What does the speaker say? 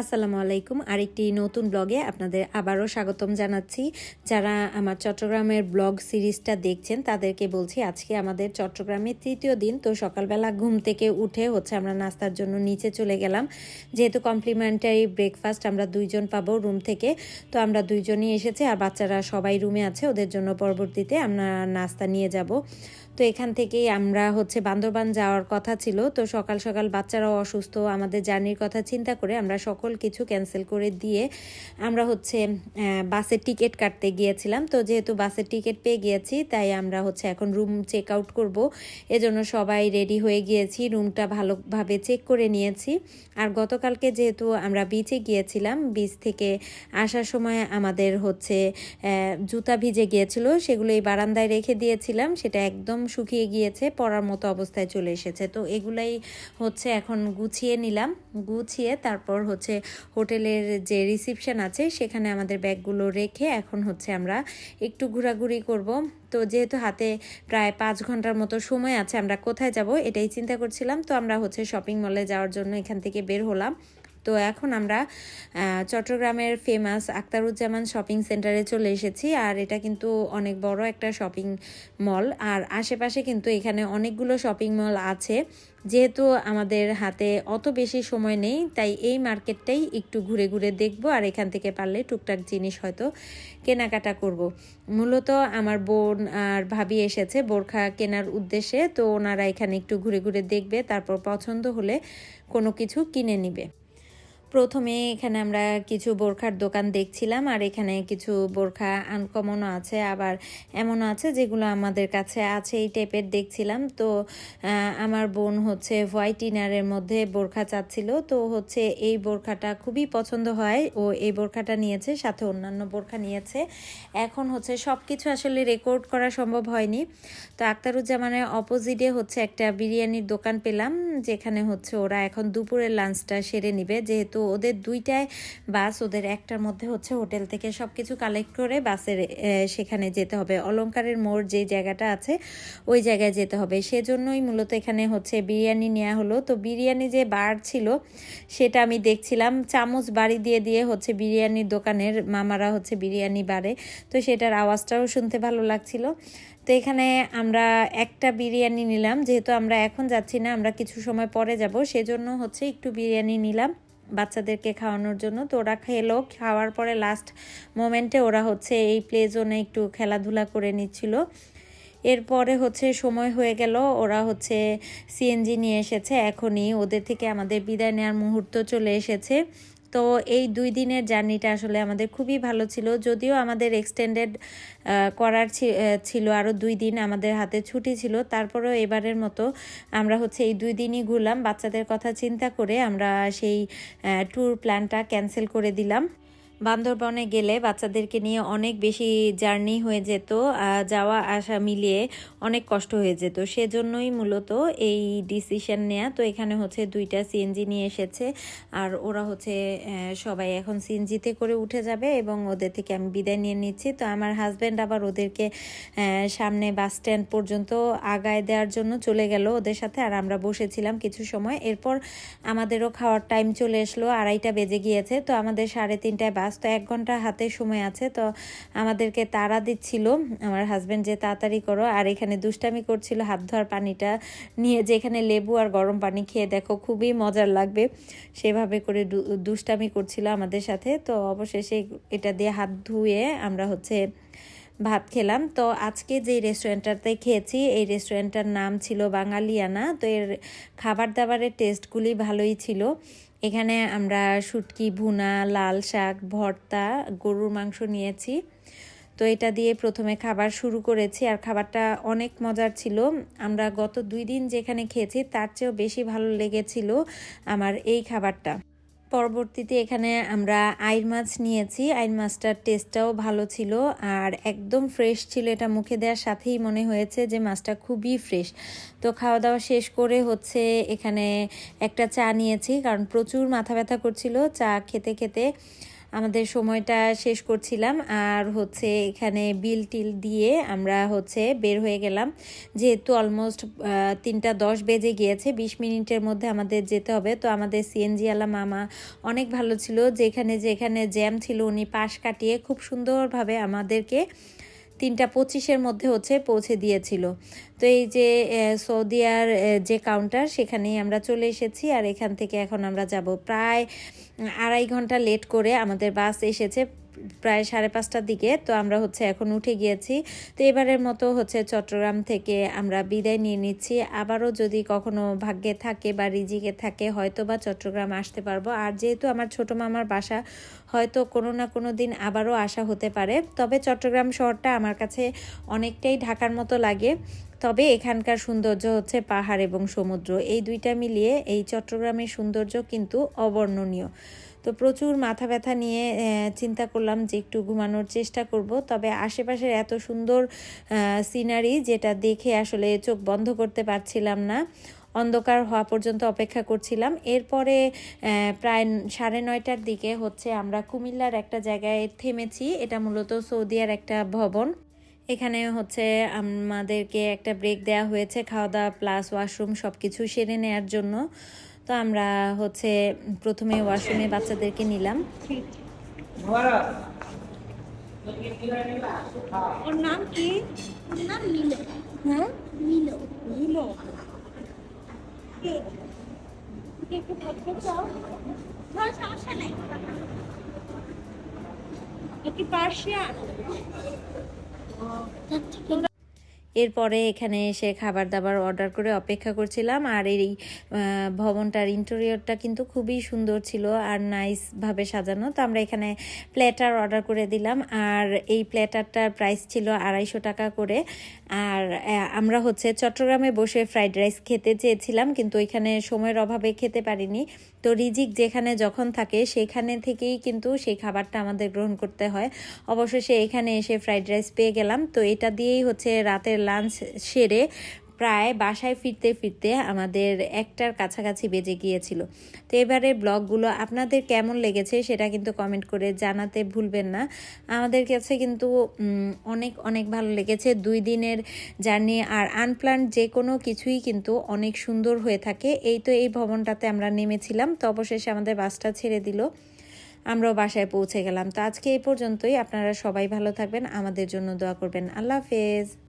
আসসালামু আলাইকুম। আরেকটি নতুন ব্লগে আপনাদের আবারও স্বাগতম জানাচ্ছি। যারা আমার চট্টগ্রামের ব্লগ সিরিজটা দেখছেন, তাদেরকে বলছি আজকে আমাদের চট্টগ্রামের তৃতীয় দিন। তো সকালবেলা ঘুম থেকে উঠে হচ্ছে আমরা নাস্তার জন্য নিচে চলে গেলাম। যেহেতু কমপ্লিমেন্টারি ব্রেকফাস্ট আমরা দুইজন পাবো রুম থেকে, তো আমরা দুইজনই এসেছি আর বাচ্চারা সবাই রুমে আছে, ওদের জন্য পরবর্তীতে আমরা নাস্তা নিয়ে যাব। তো এখান থেকেই আমরা হচ্ছে বান্দরবান যাওয়ার কথা ছিল। তো সকাল সকাল বাচ্চারাও অসুস্থ, আমাদের জার্নির কথা চিন্তা করে আমরা সকল কিছু ক্যান্সেল করে দিয়ে আমরা হচ্ছে বাসের টিকিট কাটতে গিয়েছিলাম। তো যেহেতু বাসের টিকিট পেয়ে গিয়েছি, তাই আমরা হচ্ছে এখন রুম চেক আউট করব। এজন্য সবাই রেডি হয়ে গিয়েছি, রুমটা ভালোভাবে চেক করে নিয়েছি। আর গতকালকে যেহেতু আমরা বিচে গিয়েছিলাম বিচ থেকে আসার সময় আমাদের হচ্ছে জুতা ভিজে গিয়েছিল, সেগুলো এই বারান্দায় রেখে দিয়েছিলাম। সেটা একদম শুকিয়ে গিয়েছে পরার মতো অবস্থায় চলে এসেছে। তো এগুলাই হচ্ছে এখন গুছিয়ে নিলাম। গুছিয়ে তারপর হচ্ছে হোটেলের যে রিসিপশন আছে, সেখানে আমাদের ব্যাগগুলো রেখে এখন হচ্ছে আমরা একটু ঘোরাঘুরি করব। তো যেহেতু হাতে প্রায় পাঁচ ঘণ্টার মতো সময় আছে, আমরা কোথায় যাব এটাই চিন্তা করছিলাম। তো আমরা হচ্ছে শপিং মলে যাওয়ার জন্য এখান থেকে বের হলাম। তো এখন আমরা চট্টগ্রামের ফেমাস আক্তারুজ্জামান শপিং সেন্টারে চলে এসেছি। আর এটা কিন্তু অনেক বড় একটা শপিং মল আর আশেপাশে কিন্তু এখানে অনেকগুলো শপিং মল আছে। যেহেতু আমাদের হাতে অত বেশি সময় নেই, তাই এই মার্কেটটাই একটু ঘুরে ঘুরে দেখব। আর এখান থেকে পারলে টুকটাক জিনিস হয়তো কেনাকাটা করব। মূলত আমার বোন আর ভাবি এসেছে বোরখা কেনার উদ্দেশ্যে। তো ওনারা এখানে একটু ঘুরে ঘুরে দেখবে, তারপর পছন্দ হলে কোনো কিছু কিনে নিবে। প্রথমে এখানে আমরা কিছু বোরখার দোকান দেখছিলাম, আর এখানে কিছু বোরখা আনকমনও আছে, আবার এমনও আছে যেগুলো আমাদের কাছে আছে এই টাইপের দেখছিলাম। তো আমার বোন হচ্ছে হোয়াইট ইনারের মধ্যে বোরখা চাচ্ছিল, তো হচ্ছে এই বোরখাটা খুবই পছন্দ হয়, ও এই বোরখাটা নিয়েছে, সাথে অন্যান্য বোরখা নিয়েছে। এখন হচ্ছে সব কিছু আসলে রেকর্ড করা সম্ভব হয়নি। তো আক্তারুজ্জামানের অপোজিটে হচ্ছে একটা বিরিয়ানির দোকান পেলাম, যেখানে হচ্ছে ওরা এখন দুপুরের লাঞ্চটা সেরে নিবে, যেহেতু ওদের দুইটায় বাস, ওদের একটার মধ্যে হচ্ছে হোটেল থেকে সব কিছু কালেক্ট করে বাসের সেখানে যেতে হবে। অলংকারের মোড় যে জায়গাটা আছে, ওই জায়গায় যেতে হবে। সেজন্যই মূলত এখানে হচ্ছে বিরিয়ানি নেওয়া হলো। তো বিরিয়ানি যে বার ছিল, সেটা আমি দেখছিলাম। চামচ বাড়ি দিয়ে দিয়ে হচ্ছে বিরিয়ানির দোকানের মামারা হচ্ছে বিরিয়ানি বাড়ে। তো সেটার আওয়াজটাও শুনতে ভালো লাগছিল। তো এখানে আমরা একটা বিরিয়ানি নিলাম। যেহেতু আমরা এখন যাচ্ছি না, আমরা কিছু সময় পরে যাব। সেজন্য হচ্ছে একটু বিরিয়ানি নিলাম। বাচ্চাদেরকে খাওয়ানোর জন্য। তো ওরা খেলো। খাওয়ার পরে লাস্ট মোমেন্টে ওরা হচ্ছে এই প্লে জোনে একটু খেলাধুলা করে নিচ্ছিল। এরপরে হচ্ছে সময় হয়ে গেল। ওরা হচ্ছে সিএনজি নিয়ে এসেছে। এখনই ওদের থেকে আমাদের বিদায় নেওয়ার মুহূর্ত চলে এসেছে। তো এই দুই দিনের জার্নিটা আসলে আমাদের খুবই ভালো ছিল। যদিও আমাদের এক্সটেন্ডেড করার ছিল আরও দুই দিন আমাদের হাতে ছুটি ছিল। তারপরেও এবারের মতো আমরা হচ্ছে এই দুই দিনই ঘুরলাম। বাচ্চাদের কথা চিন্তা করে আমরা সেই ট্যুর প্ল্যানটা ক্যান্সেল করে দিলাম। বান্দরবনে গেলে বাচ্চাদেরকে নিয়ে অনেক বেশি জার্নি হয়ে যেত যাওয়া, আসা মিলিয়ে অনেক কষ্ট হয়ে যেত। সেজন্যই মূলত এই ডিসিশন নেয়া। তো এখানে হচ্ছে দুইটা সিএনজি নিয়ে এসেছে। আর ওরা হচ্ছে সবাই এখন সিএনজিতে করে উঠে যাবে এবং ওদের থেকে আমি বিদায় নিয়ে নিচ্ছি। তো আমার হাজব্যান্ড আবার ওদেরকে সামনে বাস স্ট্যান্ড পর্যন্ত আগায় দেওয়ার জন্য চলে গেল ওদের সাথে। আর আমরা বসেছিলাম কিছু সময়। এরপর আমাদেরও খাওয়ার টাইম চলে আসলো। আড়াইটা বেজে গিয়েছে। তো আমাদের সাড়ে তিনটায় তো এক ঘণ্টা হাতে সময় আছে, তো আমাদেরকে তাড়া দিচ্ছিল আমার হাজব্যান্ড যে, তাড়াতাড়ি করো। আর এখানে দুষ্টামি করছিল, হাত ধোয়ার পানিটা নিয়ে যেখানে লেবু আর গরম পানি খেয়ে দেখো খুবই মজার লাগবে। সেভাবে করে দুষ্টামি করছিল আমাদের সাথে। তো অবশেষে এটা দিয়ে হাত ধুয়ে আমরা হচ্ছে ভাত খেলাম। তো আজকে যে রেস্টুরেন্টটাতে খেয়েছি, এই রেস্টুরেন্টটার নাম ছিল বাঙালিয়ানা। তো এর খাবার দাবারের টেস্টগুলি ভালোই ছিল। এখানে আমরা শুটকি, ভুনা, লাল শাক, ভর্তা, গরুর মাংস নিয়েছি। তো এটা দিয়ে প্রথমে খাবার শুরু করেছি আর খাবারটা অনেক মজার ছিল। আমরা গত দুই দিন যেখানে খেয়েছি তার চেয়েও বেশি ভালো লেগেছিল আমার এই খাবারটা। পরবর্তীতে এখানে আমরা আইর মাছ নিয়েছি। আইর মাছটার টেস্টটাও ভালো ছিল আর একদম ফ্রেশ ছিল এটা মুখে দেওয়ার সাথেই মনে হয়েছে যে মাছটা খুবই ফ্রেশ তো খাওয়া দাওয়া শেষ করে হচ্ছে এখানে একটা চা নিয়েছি কারণ প্রচুর মাথা ব্যথা করছিল। চা খেতে খেতে আমাদের সময়টা শেষ করছিলাম আর হচ্ছে এখানে বিল টিল দিয়ে আমরা হচ্ছে বের হয়ে গেলাম। যেহেতু অলমোস্ট তিনটা দশ বেজে গিয়েছে, বিশ মিনিটের মধ্যে আমাদের যেতে হবে। তো আমাদের সিএনজি আলা মামা অনেক ভালো ছিল। যেখানে যেখানে জ্যাম ছিল, উনি পাশ কাটিয়ে খুব সুন্দরভাবে আমাদেরকে তিনটা পঁচিশের মধ্যে হচ্ছে পৌঁছে দিয়েছিল। তো এই যে সৌদিয়ার যে কাউন্টার সেখানেই আমরা চলে এসেছি আর এখান থেকে এখন আমরা যাব। প্রায় আড়াই ঘণ্টা লেট করে আমাদের বাস এসেছে। প্রায় সাড়ে পাঁচটার দিকে, তো আমরা হচ্ছে এখন উঠে গিয়েছি। তো এবারের মতো হচ্ছে চট্টগ্রাম থেকে আমরা বিদায় নিয়ে নিচ্ছি। আবারও যদি কখনো ভাগ্যে থাকে বা রিজিকে থাকে হয়তো বা চট্টগ্রাম আসতে পারব। আর যেহেতু আমার ছোট মামার বাসা, হয়তো কোনো না কোনো দিন আবারও আসা হতে পারে। তবে চট্টগ্রাম শহরটা আমার কাছে অনেকটাই ঢাকার মতো লাগে। তবে এখানকার সৌন্দর্য হচ্ছে পাহাড় এবং সমুদ্র। এই দুইটা মিলিয়ে এই চট্টগ্রামের সৌন্দর্য কিন্তু অবর্ণনীয়। তো প্রচুর মাথা ব্যথা নিয়ে চিন্তা করলাম যে একটু ঘুমানোর চেষ্টা করব। তবে আশেপাশের এত সুন্দর সিনারি যেটা দেখে আসলে চোখ বন্ধ করতে পারছিলাম না, অন্ধকার হওয়া পর্যন্ত অপেক্ষা করছিলাম। এরপরে প্রায় সাড়ে নয়টার দিকে হচ্ছে আমরা কুমিল্লার একটা জায়গায় থেমেছি। এটা মূলত সৌদিয়ার একটা ভবন। এখানে হচ্ছে আমাদেরকে একটা ব্রেক দেওয়া হয়েছে খাওয়া দাওয়া প্লাস ওয়াশরুম সব কিছু সেরে নেওয়ার জন্য। তো আমরা হচ্ছে প্রথমে ওয়াশরুমে বাচ্চাদেরকে নিলাম। ওর নাম কি? নাম মিলো হ্যাঁ মিলো মিলো কে কে একটু চাও? সমস্যা নাই। একটু পার্সিয়ান। 근데 এরপরে এখানে এসে খাবার দাবার অর্ডার করে অপেক্ষা করছিলাম। আর এই ভবনটার ইন্টেরিয়রটা কিন্তু খুবই সুন্দর ছিল আর নাইসভাবে সাজানো। তো আমরা এখানে প্ল্যাটার অর্ডার করে দিলাম। আর এই প্ল্যাটারটার প্রাইস ছিল আড়াইশো টাকা করে। আর আমরা হচ্ছে চট্টগ্রামে বসে ফ্রাইড রাইস খেতে চেয়েছিলাম, কিন্তু ওইখানে সময়ের অভাবে খেতে পারিনি। তো রিজিক যেখানে যখন থাকে, সেখানে থেকেই কিন্তু সেই খাবারটা আমাদের গ্রহণ করতে হয়। অবশেষে এখানে এসে ফ্রাইড রাইস পেয়ে গেলাম। তো এটা দিয়েই হচ্ছে রাতের লাঞ্চ সেরে প্রায় বাসায় ফিরতে ফিরতে আমাদের একটার কাছাকাছি বেজে গিয়েছিল। তো এবারে ব্লগগুলো আপনাদের কেমন লেগেছে সেটা কিন্তু কমেন্ট করে জানাতে ভুলবেন না। আমাদের কাছে কিন্তু অনেক অনেক ভালো লেগেছে। দুই দিনের জার্নি আর আনপ্লান যে কোনো কিছুই কিন্তু অনেক সুন্দর হয়ে থাকে। এই তো এই ভবনটাতে আমরা নেমেছিলাম, তো অবশেষে আমাদের বাসটা ছেড়ে দিল। আমরাও বাসায় পৌঁছে গেলাম। তো আজকে এই পর্যন্তই। আপনারা সবাই ভালো থাকবেন। আমাদের জন্য দোয়া করবেন। আল্লাহ হাফেজ।